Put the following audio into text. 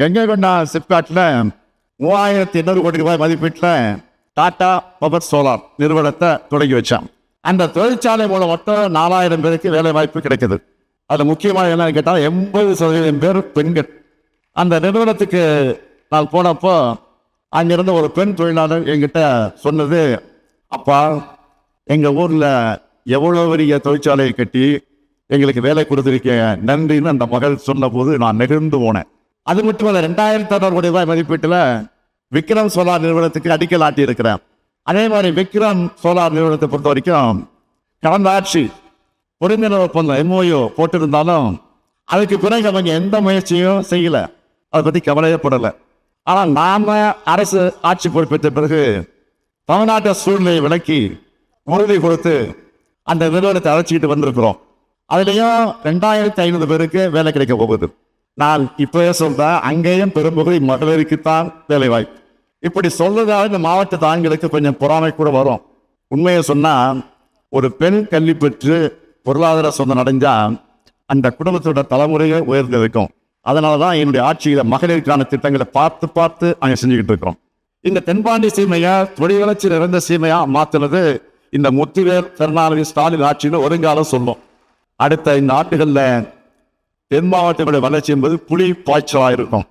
கங்கை கொண்டா சிப்காட்டில் மூவாயிரத்தி எண்ணூறு கோடி ரூபாய் மதிப்பீட்டில் டாடா பவர் சோலார் நிறுவனத்தை தொடங்கி வச்சான். அந்த தொழிற்சாலை மூலம் மொத்தம் நாலாயிரம் பேருக்கு வேலை வாய்ப்பு கிடைக்குது. அது முக்கியமாக என்னன்னு கேட்டால் எண்பது சதவீதம் பேர் பெண்கள். அந்த நிறுவனத்துக்கு நான் போனப்போ அங்கிருந்த ஒரு பெண் தொழிலாளர் என்கிட்ட சொன்னது அப்பா எங்கள் ஊரில் எவ்வளோ பெரிய தொழிற்சாலையை கட்டி எங்களுக்கு வேலை கொடுத்துருக்கீங்க. நன்றின்னு அந்த மகள் சொன்னபோது நான் நெகிழ்ந்து போனேன். அது மட்டும் இல்லை ரெண்டாயிரத்தி அறுநூறு கோடி ரூபாய் மதிப்பீட்டில் விக்ரம் சோலார் நிறுவனத்துக்கு அடிக்கல் ஆட்டி இருக்கிறேன் அதே மாதிரி விக்ரம் சோலார் நிறுவனத்தை பொறுத்த வரைக்கும் கடந்த ஆட்சி புரிந்துணர்வு ஒப்பந்தம் எம்ஓயு போட்டிருந்தாலும் அதுக்கு பிறகு அவங்க எந்த முயற்சியும் செய்யலை. அதை பற்றி கவலையே படலை. ஆனால் நாம அரசு ஆட்சி பொறுப்பேற்ற பிறகு தமிழ்நாட்டு சூழ்நிலையை விளக்கி உறுதி கொடுத்து அந்த நிறுவனத்தை அழைச்சிக்கிட்டு வந்திருக்கிறோம். அதுலேயும் ரெண்டாயிரத்தி ஐநூறு பேருக்கு வேலை கிடைக்க போகுது. நான் இப்பவே சொல்றேன் அங்கேயும் பெரும்பகுதி மகளிருக்குத்தான் வேலை இப்படி சொல்றதால இந்த மாவட்ட ஆண்களுக்கு கொஞ்சம் பொறாமை கூட வரும். உண்மையை சொன்னா ஒரு பெண் கல்வி பெற்று பொருளாதார சொந்தம் அடைஞ்சா அந்த குடும்பத்தோட தலைமுறையை உயர்ந்து இருக்கும் அதனால தான் என்னுடைய ஆட்சியில மகளிருக்கான திட்டங்களை பார்த்து பார்த்து அங்கே செஞ்சுக்கிட்டு இருக்கிறோம் இந்த தென்பாண்டி சீமையை தொழில் வளர்ச்சி நிறைந்த சீமையா மாற்றுனது இந்த முத்துவேல் கருணாநிதி ஸ்டாலின் ஆட்சியில் ஒருங்காலம் சொல்லும். அடுத்த இந்த ஆண்டுகள்ல தென் மாவட்டங்களுடைய வளர்ச்சி என்பது புலி பாய்ச்சலாக இருக்கும்.